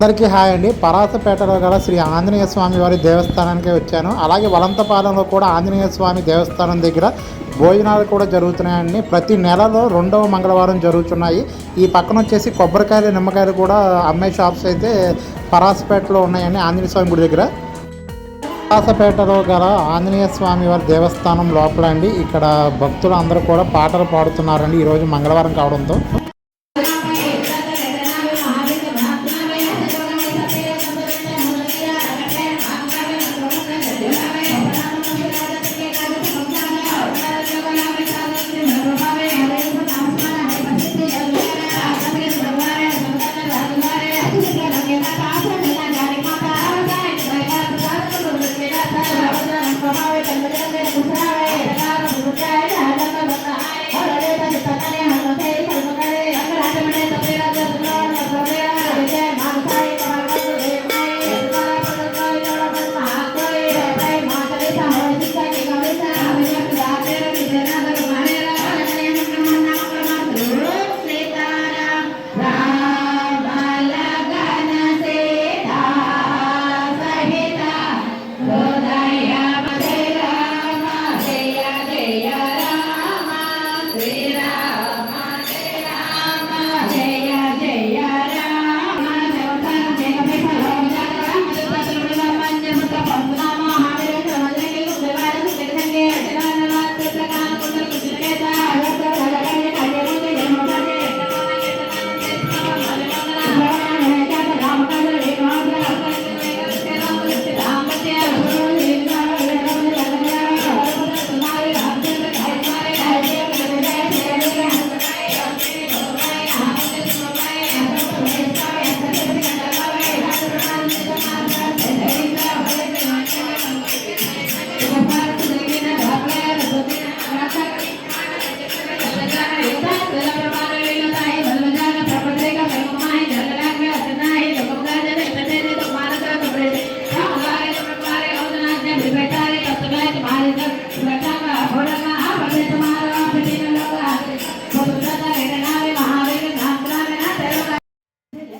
అందరికీ హాయ్ అండి. పరాసపేటలో గల శ్రీ ఆంజనేయ స్వామి వారి దేవస్థానానికి వచ్చాను. అలాగే వలంతపాలెంలో కూడా ఆంజనేయ స్వామి దేవస్థానం దగ్గర భోజనాలు కూడా జరుగుతున్నాయండి. ప్రతి నెలలో రెండవ మంగళవారం జరుగుతున్నాయి. ఈ పక్కన వచ్చేసి కొబ్బరికాయలు నిమ్మకాయలు కూడా అమ్మే షాప్స్ అయితే పరాసపేటలో ఉన్నాయండి ఆంజనేయ స్వామి గుడి దగ్గర. పరాసపేటలో గల ఆంజనేయ స్వామి వారి దేవస్థానం లోపల అండి ఇక్కడ భక్తులు అందరూ కూడా పాటలు పాడుతున్నారండి. ఈరోజు మంగళవారం కావడంతో.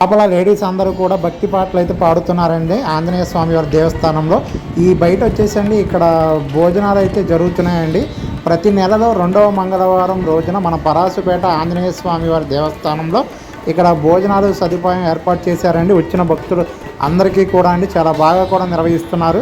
లోపల లేడీస్ అందరూ కూడా భక్తి పాటలు అయితే పాడుతున్నారండి. ఆంజనేయ స్వామి వారి దేవస్థానంలో. ఈ బయట వచ్చేసండి ఇక్కడ భోజనాలు అయితే జరుగుతున్నాయండి. ప్రతి నెలలో రెండవ మంగళవారం రోజున మన పరాసుపేట ఆంజనేయ స్వామి వారి దేవస్థానంలో ఇక్కడ భోజనాలు సదుపాయం ఏర్పాటు చేశారండి. వచ్చిన భక్తులు అందరికీ కూడా అండి చాలా బాగా కూడా నిర్వహిస్తున్నారు.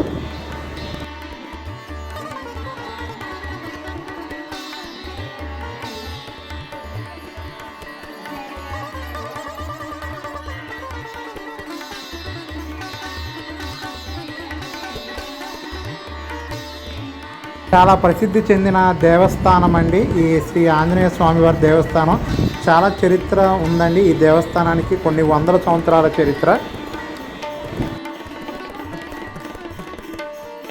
చాలా ప్రసిద్ధి చెందిన దేవస్థానం అండి ఈ శ్రీ ఆంజనేయ స్వామివారి దేవస్థానం. చాలా చరిత్ర ఉందండి ఈ దేవస్థానానికి. కొన్ని వందల సంవత్సరాల చరిత్ర.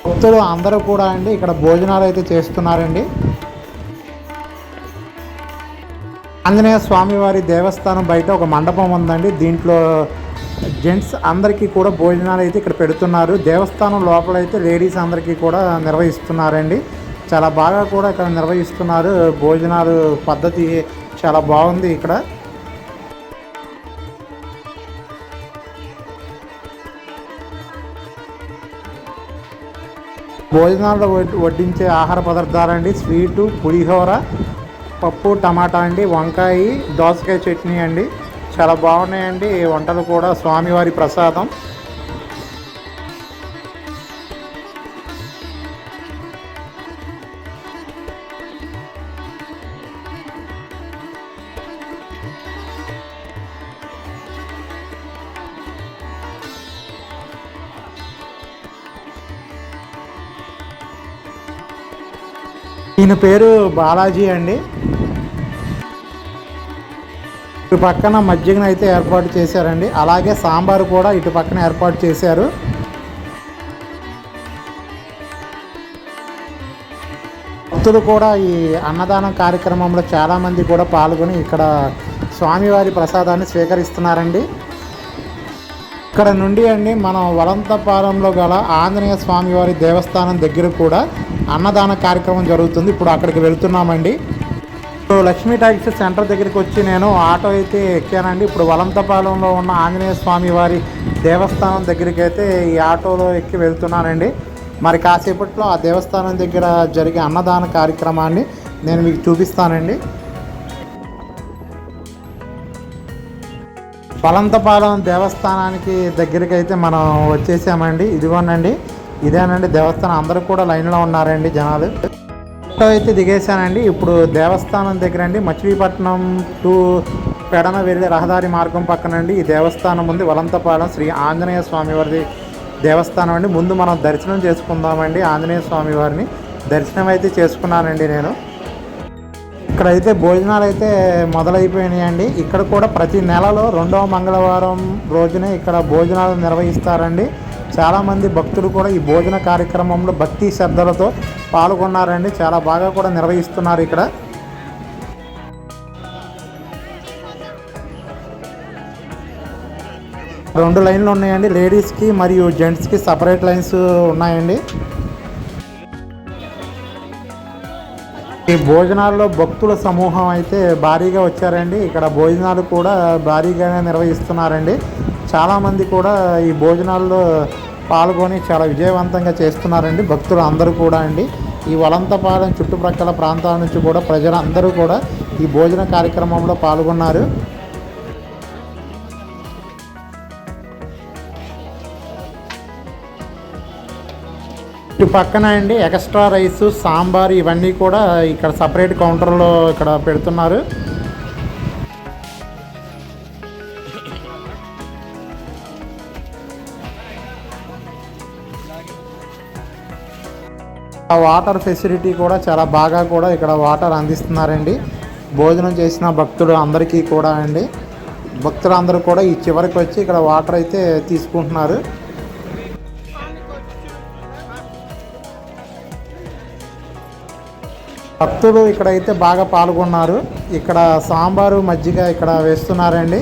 భక్తులు అందరూ కూడా అండి ఇక్కడ భోజనాలు అయితే చేస్తున్నారండి. ఆంజనేయ స్వామివారి దేవస్థానం బయట ఒక మండపం ఉందండి. దీంట్లో జెంట్స్ అందరికీ కూడా భోజనాలు అయితే ఇక్కడ పెడుతున్నారు. దేవస్థానం లోపల అయితే లేడీస్ అందరికీ కూడా నిర్వహిస్తున్నారండి. చాలా బాగా కూడా ఇక్కడ నిర్వహిస్తున్నారు. భోజనాలు పద్ధతి చాలా బాగుంది ఇక్కడ. భోజనాల్లో వడ్- వడ్డించే ఆహార పదార్థాలండి. స్వీటు పులిహోర పప్పు టమాటా అండి వంకాయ దోసకాయ చట్నీ అండి. చాలా బాగున్నాయండి. ఈ వంటలు కూడా స్వామివారి ప్రసాదం. ఈయన పేరు బాలాజీ అండి. ఇటు పక్కన మజ్జిగను అయితే ఏర్పాటు చేశారండి. అలాగే సాంబారు కూడా ఇటు పక్కన ఏర్పాటు చేశారు. భక్తులు కూడా ఈ అన్నదానం కార్యక్రమంలో చాలామంది కూడా పాల్గొని ఇక్కడ స్వామివారి ప్రసాదాన్ని స్వీకరిస్తున్నారండి. ఇక్కడ నుండి అండి మనం వలంతపాలెంలో గల ఆంజనేయ స్వామివారి దేవస్థానం దగ్గర కూడా అన్నదాన కార్యక్రమం జరుగుతుంది. ఇప్పుడు అక్కడికి వెళ్తున్నామండి. లక్ష్మీ టాక్సీ సెంటర్ దగ్గరికి వచ్చి నేను ఆటో అయితే ఎక్కానండి. ఇప్పుడు వలంతపాలెంలో ఉన్న ఆంజనేయ స్వామి వారి దేవస్థానం దగ్గరికి అయితే ఈ ఆటోలో ఎక్కి వెళ్తున్నానండి. మరి కాసేపట్లో ఆ దేవస్థానం దగ్గర జరిగే అన్నదాన కార్యక్రమాన్ని నేను మీకు చూపిస్తానండి. వలంతపాలెం దేవస్థానానికి దగ్గరికి అయితే మనం వచ్చేసామండి. ఇదిగోనండి ఇదేనండి దేవస్థానం. అందరూ కూడా లైన్లో ఉన్నారండి జనాలు. అయితే దిగేశానండి. ఇప్పుడు దేవస్థానం దగ్గర అండి మచిలీపట్నం టు పెడన వెళ్ళే రహదారి మార్గం పక్కనండి. ఈ దేవస్థానం ఉంది. వలంతపాలెం శ్రీ ఆంజనేయ స్వామివారి దేవస్థానం అండి. ముందు మనం దర్శనం చేసుకుందామండి ఆంజనేయ స్వామి వారిని దర్శనం అయితే చేసుకున్నానండి నేను. ఇక్కడైతే భోజనాలు అయితే మొదలైపోయినాయండి. ఇక్కడ కూడా ప్రతి నెలలో రెండవ మంగళవారం రోజునే ఇక్కడ భోజనాలు నిర్వహిస్తారండి. చాలామంది భక్తులు కూడా ఈ భోజన కార్యక్రమంలో భక్తి శ్రద్ధలతో పాల్గొన్నారండి. చాలా బాగా కూడా నిర్వహిస్తున్నారు ఇక్కడ. రెండు లైన్లు ఉన్నాయండి. లేడీస్కి మరియు జెంట్స్కి సపరేట్ లైన్స్ ఉన్నాయండి. ఈ భోజనాల్లో భక్తుల సమూహం అయితే భారీగా వచ్చారండి. ఇక్కడ భోజనాలు కూడా భారీగానే నిర్వహిస్తున్నారండి. చాలామంది కూడా ఈ భోజనాల్లో పాల్గొని చాలా విజయవంతంగా చేస్తున్నారండి. భక్తులు అందరూ కూడా అండి. ఈ వలంతపాలెం చుట్టుప్రక్కల ప్రాంతాల నుంచి కూడా ప్రజలందరూ కూడా ఈ భోజన కార్యక్రమంలో పాల్గొన్నారు. ఇటు పక్కన అండి ఎక్స్ట్రా రైస్ సాంబార్ ఇవన్నీ కూడా ఇక్కడ సపరేట్ కౌంటర్లో ఇక్కడ పెడుతున్నారు. ఆ వాటర్ ఫెసిలిటీ కూడా చాలా బాగా కూడా ఇక్కడ వాటర్ అందిస్తున్నారండి. భోజనం చేసిన భక్తులు అందరికీ కూడా అండి. భక్తులు అందరూ కూడా ఈ చివరికి వచ్చి ఇక్కడ వాటర్ అయితే తీసుకుంటున్నారు. భక్తులు ఇక్కడైతే బాగా పాల్గొన్నారు. ఇక్కడ సాంబారు మజ్జిగ ఇక్కడ వేస్తున్నారండి.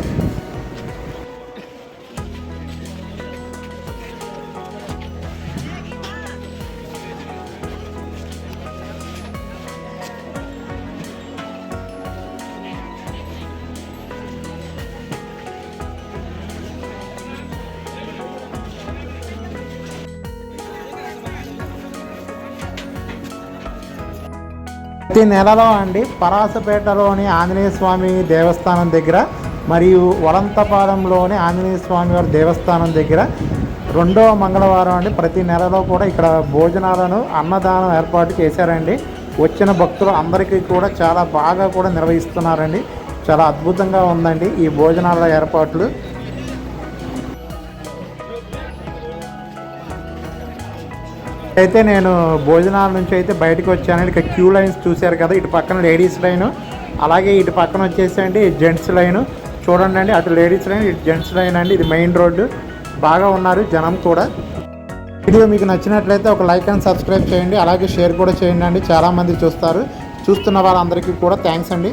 ప్రతి నెలలో అండి పరాసపేటలోని ఆంజనేయ స్వామి దేవస్థానం దగ్గర మరియు వలంతపాలెంలోని ఆంజనేయ స్వామి వారి దేవస్థానం దగ్గర రెండవ మంగళవారం అండి. ప్రతి నెలలో కూడా ఇక్కడ భోజనాలను అన్నదానం ఏర్పాటు చేశారండి. వచ్చిన భక్తులు అందరికీ కూడా చాలా బాగా కూడా నిర్వహిస్తున్నారండి. చాలా అద్భుతంగా ఉందండి ఈ భోజనాల ఏర్పాట్లు. అయితే నేను భోజనాల నుంచి అయితే బయటకు వచ్చాను. ఇక్కడ క్యూ లైన్స్ చూశారు కదా ఇటు పక్కన లేడీస్ లైన్ అలాగే ఇటు పక్కన వచ్చేసండి జెంట్స్ లైన్. చూడండి అండి అటు లేడీస్ లైన్ ఇటు జెంట్స్ లైన్ అండి ఇది మెయిన్ రోడ్డు. బాగా ఉన్నారు జనం కూడా. వీడియో మీకు నచ్చినట్లయితే ఒక లైక్ అండ్ సబ్స్క్రైబ్ చేయండి అలాగే షేర్ కూడా చేయండి అండి. చాలామంది చూస్తారు. చూస్తున్న వాళ్ళందరికీ కూడా థ్యాంక్స్ అండి.